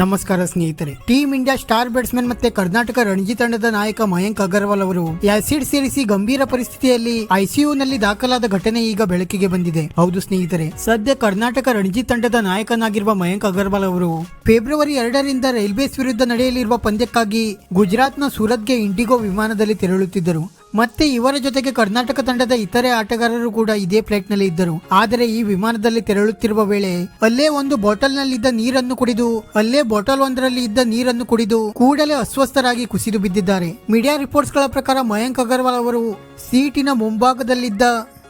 ನಮಸ್ಕಾರ ಸ್ನೇಹಿತರೆ. Team India star batsman ಮತ್ತೆ ಕರ್ನಾಟಕ ರಣಜಿ ತಂಡದ ನಾಯಕ ಮಯಾಂಕ್ ಅಗರ್ವಾಲ್ ಅವರು ಆಸಿಡ್ ಸೇರಿಸಿ ಗಂಭೀರ ಪರಿಸ್ಥಿತಿಯಲ್ಲಿ ಐಸಿಯು ನಲ್ಲಿ ದಾಖಲಾದ ಘಟನೆ ಈಗ ಬೆಳಕಿಗೆ ಬಂದಿದೆ. ಹೌದು ಸ್ನೇಹಿತರೆ, ಸದ್ಯ ಕರ್ನಾಟಕ ರಣಜಿ ತಂಡದ ನಾಯಕನಾಗಿರುವ ಮಯಾಂಕ್ ಅಗರ್ವಾಲ್ ಅವರು ಫೆಬ್ರವರಿ ಎರಡರಿಂದ ರೈಲ್ವೇಸ್ ವಿರುದ್ಧ ನಡೆಯಲಿರುವ ಪಂದ್ಯಕ್ಕಾಗಿ ಗುಜರಾತ್ನ ಸೂರತ್ಗೆ ಇಂಡಿಗೋ ವಿಮಾನದಲ್ಲಿ ತೆರಳುತ್ತಿದ್ದರು. ಮತ್ತೆ ಇವರ ಜೊತೆಗೆ ಕರ್ನಾಟಕ ತಂಡದ ಇತರೆ ಆಟಗಾರರು ಕೂಡ ಇದೇ ಫ್ಲೈಟ್ನಲ್ಲಿ ಇದ್ದರು. ಆದರೆ ಈ ವಿಮಾನದಲ್ಲಿ ತೆರಳುತ್ತಿರುವ ವೇಳೆ ಅಲ್ಲೇ ಒಂದು ಬಾಟಲ್ ನಲ್ಲಿದ್ದ ನೀರನ್ನು ಕುಡಿದು, ಅಲ್ಲೇ ಬಾಟಲ್ ಒಂದರಲ್ಲಿ ಇದ್ದ ನೀರನ್ನು ಕುಡಿದು ಕೂಡಲೇ ಅಸ್ವಸ್ಥರಾಗಿ ಕುಸಿದು ಬಿದ್ದಿದ್ದಾರೆ. ಮೀಡಿಯಾ ರಿಪೋರ್ಟ್ಸ್ಗಳ ಪ್ರಕಾರ ಮಯಾಂಕ್ ಅಗರ್ವಾಲ್ ಅವರು ಸೀಟಿನ ಮುಂಭಾಗದಲ್ಲಿದ್ದ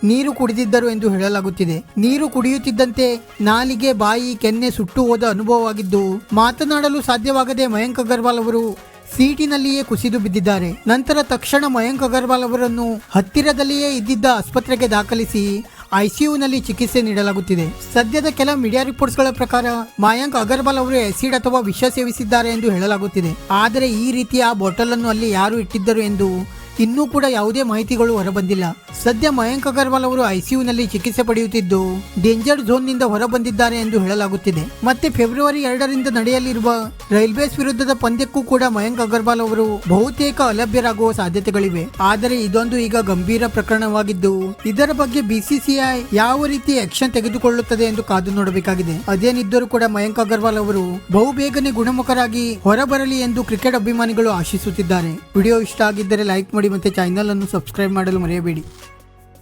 ನೀರು ಕುಡಿದಿದ್ದರು ಎಂದು ಹೇಳಲಾಗುತ್ತಿದೆ. ನೀರು ಕುಡಿಯುತ್ತಿದ್ದಂತೆ ನಾಲಿಗೆ, ಬಾಯಿ, ಕೆನ್ನೆ ಸುಟ್ಟು ಹೋದ ಅನುಭವವಾಗಿದ್ದು ಮಾತನಾಡಲು ಸಾಧ್ಯವಾಗದೆ ಮಯಾಂಕ್ ಅಗರ್ವಾಲ್ ಅವರು ಸೀಟಿನಲ್ಲಿಯೇ ಕುಸಿದು ಬಿದ್ದಿದ್ದಾರೆ. ನಂತರ ತಕ್ಷಣ ಮಯಾಂಕ್ ಅಗರ್ವಾಲ್ ಅವರನ್ನು ಹತ್ತಿರದಲ್ಲಿಯೇ ಇದ್ದಿದ್ದ ಆಸ್ಪತ್ರೆಗೆ ದಾಖಲಿಸಿ ಐಸಿಯುನಲ್ಲಿ ಚಿಕಿತ್ಸೆ ನೀಡಲಾಗುತ್ತಿದೆ. ಸದ್ಯದ ಕೆಲ ಮೀಡಿಯಾ ರಿಪೋರ್ಟ್ಸ್ಗಳ ಪ್ರಕಾರ ಮಯಾಂಕ್ ಅಗರ್ವಾಲ್ ಅವರು ಆಸಿಡ್ ಅಥವಾ ವಿಷ ಸೇವಿಸಿದ್ದಾರೆ ಎಂದು ಹೇಳಲಾಗುತ್ತಿದೆ. ಆದರೆ ಈ ರೀತಿಯ ಬಾಟಲ್ ಅನ್ನು ಅಲ್ಲಿ ಯಾರು ಇಟ್ಟಿದ್ದರು ಎಂದು ಇನ್ನೂ ಕೂಡ ಯಾವುದೇ ಮಾಹಿತಿಗಳು ಹೊರಬಂದಿಲ್ಲ. ಸದ್ಯ ಮಯಾಂಕ್ ಅಗರ್ವಾಲ್ ಅವರು ಐಸಿಯುನಲ್ಲಿ ಚಿಕಿತ್ಸೆ ಪಡೆಯುತ್ತಿದ್ದು, ಡೇಂಜರ್ ಝೋನ್ನಿಂದ ಹೊರಬಂದಿದ್ದಾರೆ ಎಂದು ಹೇಳಲಾಗುತ್ತಿದೆ. ಮತ್ತೆ ಫೆಬ್ರವರಿ ಎರಡರಿಂದ ನಡೆಯಲಿರುವ ರೈಲ್ವೇಸ್ ವಿರುದ್ಧದ ಪಂದ್ಯಕ್ಕೂ ಕೂಡ ಮಯಾಂಕ್ ಅಗರ್ವಾಲ್ ಅವರು ಬಹುತೇಕ ಅಲಭ್ಯರಾಗುವ ಸಾಧ್ಯತೆಗಳಿವೆ. ಆದರೆ ಇದೊಂದು ಈಗ ಗಂಭೀರ ಪ್ರಕರಣವಾಗಿದ್ದು, ಇದರ ಬಗ್ಗೆ ಬಿಸಿಸಿಐ ಯಾವ ರೀತಿ ಆಕ್ಷನ್ ತೆಗೆದುಕೊಳ್ಳುತ್ತದೆ ಎಂದು ಕಾದು ನೋಡಬೇಕಾಗಿದೆ. ಅದೇನಿದ್ದರೂ ಕೂಡ ಮಯಾಂಕ್ ಅಗರ್ವಾಲ್ ಅವರು ಬಹುಬೇಗನೆ ಗುಣಮುಖರಾಗಿ ಹೊರಬರಲಿ ಎಂದು ಕ್ರಿಕೆಟ್ ಅಭಿಮಾನಿಗಳು ಆಶಿಸುತ್ತಿದ್ದಾರೆ. ವಿಡಿಯೋ ಇಷ್ಟ ಆಗಿದ್ದರೆ ಲೈಕ್ ಮಾಡಿ. ಮತ್ತೆ ಮತ್ತು ಅನ್ನು ಸಬ್ಸ್ಕ್ರೈಬ್ ಮಾಡಲು ಮರೆಯಬೇಡಿ.